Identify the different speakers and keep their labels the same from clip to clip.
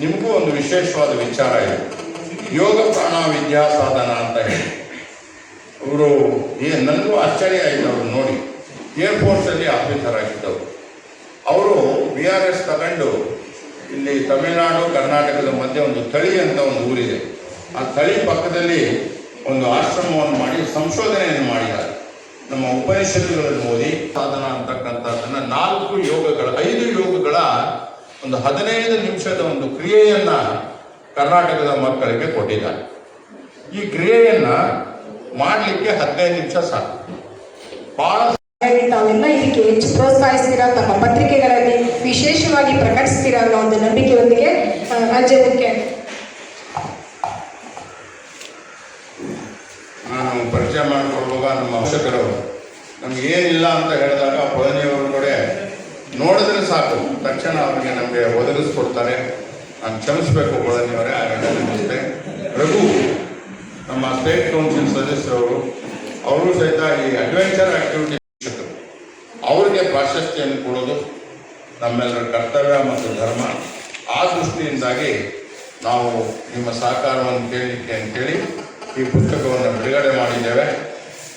Speaker 1: ನಿಮಗೂ ಒಂದು ವಿಶೇಷವಾದ ವಿಚಾರ ಇದೆ. ಯೋಗ ಪ್ರಾಣ ವಿದ್ಯಾ ಸಾಧನ ಅಂತ ಹೇಳಿ. ಅವರು ಏ, ನನಗೂ ಆಶ್ಚರ್ಯ ಆಯಿತು ಅವರು ನೋಡಿ. ಏರ್ಫೋರ್ಸಲ್ಲಿ ಆಫೀಸರ್ ಆಗಿದ್ದವರು. ಅವರು ವಿ ಆರ್ ಎಸ್ ತಗೊಂಡು ಇಲ್ಲಿ ತಮಿಳುನಾಡು, ಕರ್ನಾಟಕದ ಮಧ್ಯೆ ಒಂದು ತಳಿ ಅಂತ ಒಂದು ಊರಿದೆ. ಆ ತಳಿ ಪಕ್ಕದಲ್ಲಿ ಒಂದು ಆಶ್ರಮವನ್ನು ಮಾಡಿ ಸಂಶೋಧನೆಯನ್ನು ಮಾಡಿದ್ದಾರೆ. ನಮ್ಮ ಉಪನಿಷತ್ತುಗಳನ್ನು ಓದಿ ಸಾಧನ ಅಂತಕ್ಕಂಥದ್ದನ್ನು ನಾಲ್ಕು ಯೋಗಗಳ, ಐದು ಯೋಗಗಳ ಒಂದು ಹದಿನೈದು ನಿಮಿಷದ ಒಂದು ಕ್ರಿಯೆಯನ್ನ ಕರ್ನಾಟಕದ ಮಕ್ಕಳಿಗೆ ಕೊಟ್ಟಿದ್ದಾರೆ. ಈ ಕ್ರಿಯೆಯನ್ನ ಮಾಡಲಿಕ್ಕೆ ಹದಿನೈದು ನಿಮಿಷ ಸಾಕು. ಬಹಳ
Speaker 2: ತಾವೆಲ್ಲ ಇದಕ್ಕೆ ಹೆಚ್ಚು ಪ್ರೋತ್ಸಾಹಿಸ್ತೀರಾ? ತಮ್ಮ ಪತ್ರಿಕೆಗಳಲ್ಲಿ ವಿಶೇಷವಾಗಿ ಪ್ರಕಟಿಸ್ತೀರಾ ಅನ್ನೋ ಒಂದು ನಂಬಿಕೆಯೊಂದಿಗೆ ರಾಜ್ಯ ರಾಜ್ಯಕ್ಕೆ
Speaker 1: ನಾನು ಪರಿಚಯ ಮಾಡಿಕೊಳ್ಳುವಾಗ ನಮ್ಮ ಅವಶ್ಯಕರು ನಮ್ಗೆ ಏನಿಲ್ಲ ಅಂತ ಹೇಳಿದಾಗ ಪಳನಿಯವರು ಕೂಡ ನೋಡಿದ್ರೆ ಸಾಕು. ತಕ್ಷಣ ಅವರಿಗೆ ನಮಗೆ ಒದಗಿಸ್ಕೊಡ್ತಾರೆ. ನಾನು ಕ್ಷಮಿಸಬೇಕು ಪಳನಿಯವರೇ ಹಾಗಾದ್ರೆ ರಘು, ನಮ್ಮ ಸ್ಟೇಟ್ ಕೌನ್ಸಿಲ್ ಸದಸ್ಯರವರು ಅವರು ಸಹಿತ ಈ ಅಡ್ವೆಂಚರ್ ಆಕ್ಟಿವಿಟಿ ಶಿಕ್ಷಕರು ಅವರಿಗೆ ಪ್ರಾಶಸ್ತ್ಯನ್ನು ಕೊಡೋದು ನಮ್ಮೆಲ್ಲರ ಕರ್ತವ್ಯ ಮತ್ತು ಧರ್ಮ. ಆ ದೃಷ್ಟಿಯಿಂದಾಗಿ ನಾವು ನಿಮ್ಮ ಸಹಕಾರವನ್ನು ಕೇಳಲಿಕ್ಕೆ ಅಂತೇಳಿ ಈ ಪುಸ್ತಕವನ್ನು ಬಿಡುಗಡೆ ಮಾಡಿದ್ದೇವೆ.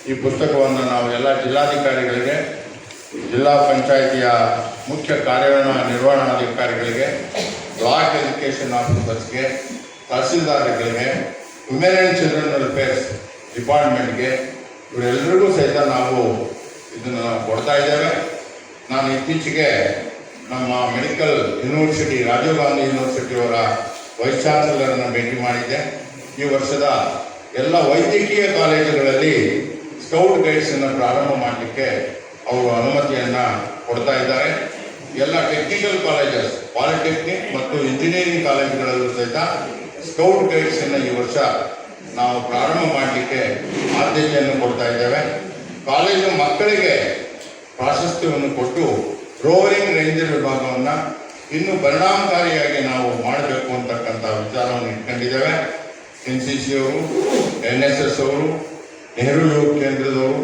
Speaker 1: ಈ ಪುಸ್ತಕವನ್ನು ನಾವು ಎಲ್ಲ ಜಿಲ್ಲಾಧಿಕಾರಿಗಳಿಗೆ ಜಿಲ್ಲಾ ಪಂಚಾಯಿತಿಯ ಮುಖ್ಯ ಕಾರ್ಯನಿರ್ವಹಣಾಧಿಕಾರಿಗಳಿಗೆ ಬ್ಲಾಕ್ ಎಜುಕೇಷನ್ ಆಫೀಸರ್ಸ್ಗೆ, ತಹಸೀಲ್ದಾರ್ಗಳಿಗೆ ವುಮೆನ್ ಆ್ಯಂಡ್ ಚಿಲ್ಡ್ರನ್ ವೆಲ್ಫೇರ್ಸ್ ಡಿಪಾರ್ಟ್ಮೆಂಟ್ಗೆ ಇವರೆಲ್ಲರಿಗೂ ಸಹಿತ ನಾವು ಇದನ್ನು ಕೊಡ್ತಾ ಇದ್ದೇವೆ. ನಾನು ಇತ್ತೀಚೆಗೆ ನಮ್ಮ ಮೆಡಿಕಲ್ ಯೂನಿವರ್ಸಿಟಿ, ರಾಜೀವ್ ಗಾಂಧಿ ಯೂನಿವರ್ಸಿಟಿಯವರ ವೈಸ್ ಚಾನ್ಸಲರನ್ನು ಭೇಟಿ ಮಾಡಿದ್ದೆ. ಈ ವರ್ಷದ ಎಲ್ಲ ವೈದ್ಯಕೀಯ ಕಾಲೇಜುಗಳಲ್ಲಿ ಸ್ಕೌಟ್ ಗೈಡ್ಸನ್ನು ಪ್ರಾರಂಭ ಮಾಡಲಿಕ್ಕೆ ಅವರು ಅನುಮತಿಯನ್ನು ಕೊಡ್ತಾ ಇದ್ದಾರೆ. ಎಲ್ಲ ಟೆಕ್ನಿಕಲ್ ಕಾಲೇಜಸ್ ಪಾಲಿಟೆಕ್ನಿಕ್ ಮತ್ತು ಇಂಜಿನಿಯರಿಂಗ್ ಕಾಲೇಜುಗಳಲ್ಲೂ ಸಹಿತ ಸ್ಕೌಟ್ ಗೈಡ್ಸನ್ನು ಈ ವರ್ಷ ನಾವು ಪ್ರಾರಂಭ ಮಾಡಲಿಕ್ಕೆ ಆದ್ಯತೆಯನ್ನು ಕೊಡ್ತಾ ಇದ್ದೇವೆ. ಕಾಲೇಜು ಮಕ್ಕಳಿಗೆ ಪ್ರಾಶಸ್ತ್ಯವನ್ನು ಕೊಟ್ಟು ರೋವರಿಂಗ್ ರೇಂಜರ್ ವಿಭಾಗವನ್ನು ಇನ್ನೂ ಪರಿಣಾಮಕಾರಿಯಾಗಿ ನಾವು ಮಾಡಬೇಕು ಅಂತಕ್ಕಂಥ ವಿಚಾರವನ್ನು ಇಟ್ಕೊಂಡಿದ್ದೇವೆ. ಎನ್ ಸಿ ಸಿ ಅವರು ಎನ್ ಎಸ್ ಎಸ್ ಅವರು, ನೆಹರು ಯುವ ಕೇಂದ್ರದವರು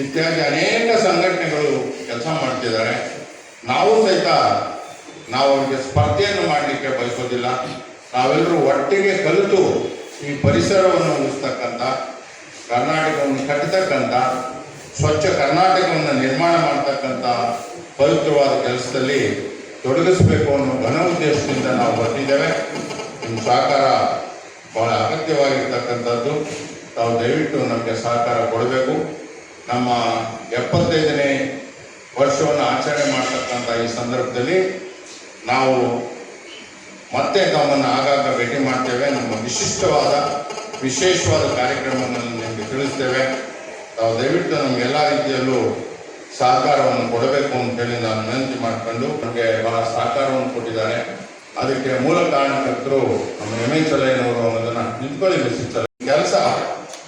Speaker 1: ಇತ್ಯಾದಿ ಅನೇಕ ಸಂಘಟನೆಗಳು ಕೆಲಸ ಮಾಡ್ತಿದ್ದಾರೆ. ನಾವು ಸಹಿತ ನಾವು ಅವರಿಗೆ ಸ್ಪರ್ಧೆಯನ್ನು ಮಾಡಲಿಕ್ಕೆ ಬಯಸೋದಿಲ್ಲ. ನಾವೆಲ್ಲರೂ ಒಟ್ಟಿಗೆ ಕಲಿತು ಈ ಪರಿಸರವನ್ನು ಉಳಿಸ್ತಕ್ಕಂಥ, ಕರ್ನಾಟಕವನ್ನು ಕಟ್ಟತಕ್ಕಂಥ ಸ್ವಚ್ಛ ಕರ್ನಾಟಕವನ್ನು ನಿರ್ಮಾಣ ಮಾಡ್ತಕ್ಕಂಥ ಪವಿತ್ರವಾದ ಕೆಲಸದಲ್ಲಿ ತೊಡಗಿಸಬೇಕು ಅನ್ನೋ ಘನ ಉದ್ದೇಶದಿಂದ ನಾವು ಬಂದಿದ್ದೇವೆ. ನಿಮ್ಮ ಸಹಕಾರ ಬಹಳ ಅಗತ್ಯವಾಗಿರ್ತಕ್ಕಂಥದ್ದು. ತಾವು ದಯವಿಟ್ಟು ನಮಗೆ ಸಹಕಾರ ಕೊಡಬೇಕು. ನಮ್ಮ ಎಪ್ಪತ್ತೈದನೇ ವರ್ಷವನ್ನು ಆಚರಣೆ ಮಾಡ್ತಕ್ಕಂಥ ಈ ಸಂದರ್ಭದಲ್ಲಿ ನಾವು ಮತ್ತೆ ತಮ್ಮನ್ನು ಆಗಾಗ ಭೇಟಿ ಮಾಡ್ತೇವೆ. ನಮ್ಮ ವಿಶಿಷ್ಟವಾದ, ವಿಶೇಷವಾದ ಕಾರ್ಯಕ್ರಮವನ್ನು ನಿಮಗೆ ತಿಳಿಸ್ತೇವೆ. ತಾವು ದಯವಿಟ್ಟು ನಮಗೆಲ್ಲ ರೀತಿಯಲ್ಲೂ ಸಹಕಾರವನ್ನು ಕೊಡಬೇಕು ಅಂತೇಳಿ ನಾನು ವಿನಂತಿ ಮಾಡಿಕೊಂಡು ನಮಗೆ ಬಹಳ ಸಹಕಾರವನ್ನು ಕೊಟ್ಟಿದ್ದಾರೆ. ಅದಕ್ಕೆ ಮೂಲ ಕಾರಣಕರ್ತರು ನಮ್ಮ ಎಂ ಎಚ್ ಅಲ್ಲಯ್ಯನವರು ಅನ್ನೋದನ್ನ ನಿಂತ್ಕೊಳ್ಳಿ ಕೆಲಸ.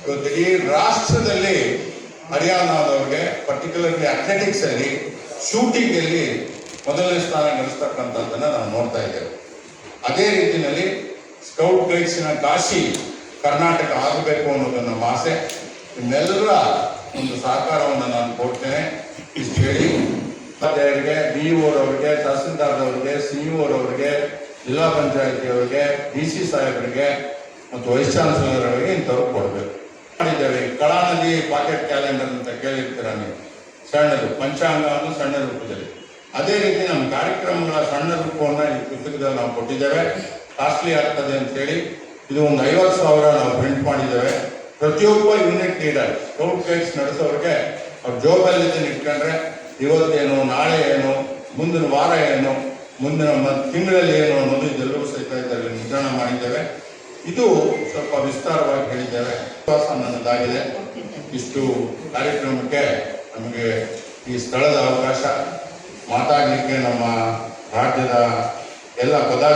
Speaker 1: ಇವತ್ತು ಈ ರಾಷ್ಟ್ರದಲ್ಲಿ ಹರಿಯಾಣದವ್ರಿಗೆ ಪರ್ಟಿಕ್ಯುಲರ್ಲಿ ಅಥ್ಲೆಟಿಕ್ಸ್ ಅಲ್ಲಿ ಶೂಟಿಂಗ್ ಅಲ್ಲಿ ಮೊದಲನೇ ಸ್ಥಾನ ಗಳಿಸ್ತಕ್ಕಂಥದ್ದನ್ನ ನಾವು ನೋಡ್ತಾ ಇದ್ದೇವೆ. ಅದೇ ರೀತಿಯಲ್ಲಿ ಸ್ಕೌಟ್ ಗೈಡ್ಸಿನ ಕಾಶಿ ಕರ್ನಾಟಕ ಆಗಬೇಕು ಅನ್ನೋದು ನಮ್ಮ ಆಸೆ. ನಿಮ್ಮೆಲ್ಲರ ಒಂದು ಸಹಕಾರವನ್ನು ನಾನು ಕೊಡ್ತೇನೆ. ಇಷ್ಟು ಹೇಳಿ. ಅವರಿಗೆ ಬಿ ಅವರಿಗೆ ತಹಸೀಲ್ದಾರ್ದವ್ರಿಗೆ, ಸಿ ಅವರಿಗೆ ಜಿಲ್ಲಾ ಪಂಚಾಯತಿಯವರಿಗೆ, ಡಿ ಸಿ ಸಾಹೇಬರಿಗೆ ಮತ್ತು ವೈಸ್ ಚಾನ್ಸಲರ್ ಅವರಿಗೆ ಇಂಥವ್ರು ಕೊಡಬೇಕು. ಮಾಡಿದ್ದೇವೆ ಕಳಾ ನದಿ ಪಾಕೆಟ್ ಕ್ಯಾಲೆಂಡರ್ ಅಂತ ಕೇಳಿರ್ತೀರ ನೀವು? ಸಣ್ಣದು ಪಂಚಾಂಗವನ್ನು ಸಣ್ಣ ರೂಪದಲ್ಲಿ. ಅದೇ ರೀತಿ ನಮ್ಮ ಕಾರ್ಯಕ್ರಮಗಳ ಸಣ್ಣ ರೂಪವನ್ನು ಈ ಪುಸ್ತಕದಲ್ಲಿ ನಾವು ಕೊಟ್ಟಿದ್ದೇವೆ. ಕಾಸ್ಟ್ಲಿ ಆಗ್ತದೆ ಅಂತೇಳಿ ಇದು ಒಂದು ಐವತ್ತು ಸಾವಿರ ನಾವು ಪ್ರಿಂಟ್ ಮಾಡಿದ್ದೇವೆ. ಪ್ರತಿಯೊಬ್ಬ ಯೂನಿಟ್ ಲೀಡರ್ ಸ್ಕೌಟ್ ಗೈಡ್ಸ್ ನಡೆಸೋರಿಗೆ ಅವ್ರ ಜೋಬಲ್ಲಿ ಇಟ್ಕೊಂಡ್ರೆ ಇವತ್ತೇನು ನಾಳೆ ಏನು ಮುಂದಿನ ವಾರ ಏನು, ಮುಂದಿನ ತಿಂಗಳಲ್ಲಿ ಏನು ಅನ್ನೋದು ಇದೆಲ್ಲವೂ ಸಹಿತ ಇದರಲ್ಲಿ ಮುದ್ರಣ ಮಾಡಿದ್ದೇವೆ. ಇದು ಸ್ವಲ್ಪ ವಿಸ್ತಾರವಾಗಿ ಹೇಳಿದ್ದಾರೆ. ವಿಶ್ವಾಸ ನನ್ನದಾಗಿದೆ. ಇಷ್ಟು ಕಾರ್ಯಕ್ರಮಕ್ಕೆ ನಮಗೆ ಈ ಸ್ಥಳದ ಅವಕಾಶ, ಮಾತಾಡಲಿಕ್ಕೆ ನಮ್ಮ ರಾಜ್ಯದ ಎಲ್ಲ ಪದಾಧಿಕಾರಿಗಳು